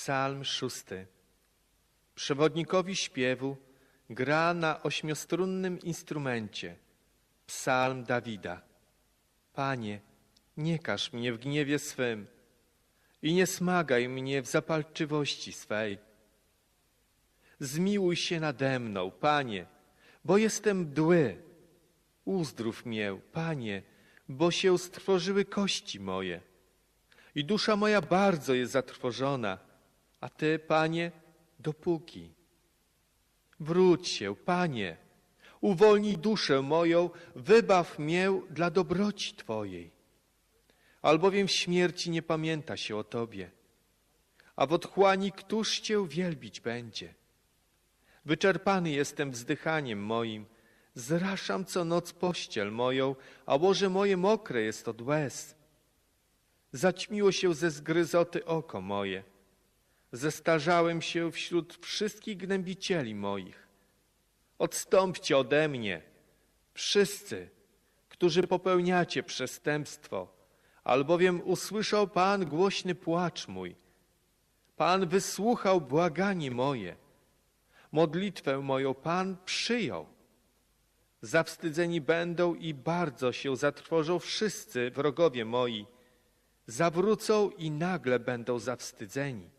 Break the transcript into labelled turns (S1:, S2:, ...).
S1: Psalm szósty. Przewodnikowi śpiewu gra na ośmiostrunnym instrumencie. Psalm Dawida. Panie, nie każ mnie w gniewie swym i nie smagaj mnie w zapalczywości swej. Zmiłuj się nade mną, Panie, bo jestem mdły. Uzdrów mię, Panie, bo się strwożyły kości moje. I dusza moja bardzo jest zatrwożona, a Ty, Panie, dopóki. Wróć się, Panie, uwolnij duszę moją, wybaw mię dla dobroci Twojej. Albowiem w śmierci nie pamięta się o Tobie, a w otchłani któż Cię wielbić będzie? Wyczerpany jestem wzdychaniem moim, zraszam co noc pościel moją, a łoże moje mokre jest od łez. Zaćmiło się ze zgryzoty oko moje. Zestarzałem się wśród wszystkich gnębicieli moich. Odstąpcie ode mnie, wszyscy, którzy popełniacie przestępstwo, albowiem usłyszał Pan głośny płacz mój. Pan wysłuchał błaganie moje. Modlitwę moją Pan przyjął. Zawstydzeni będą i bardzo się zatrwożą wszyscy wrogowie moi zawrócą i nagle będą zawstydzeni.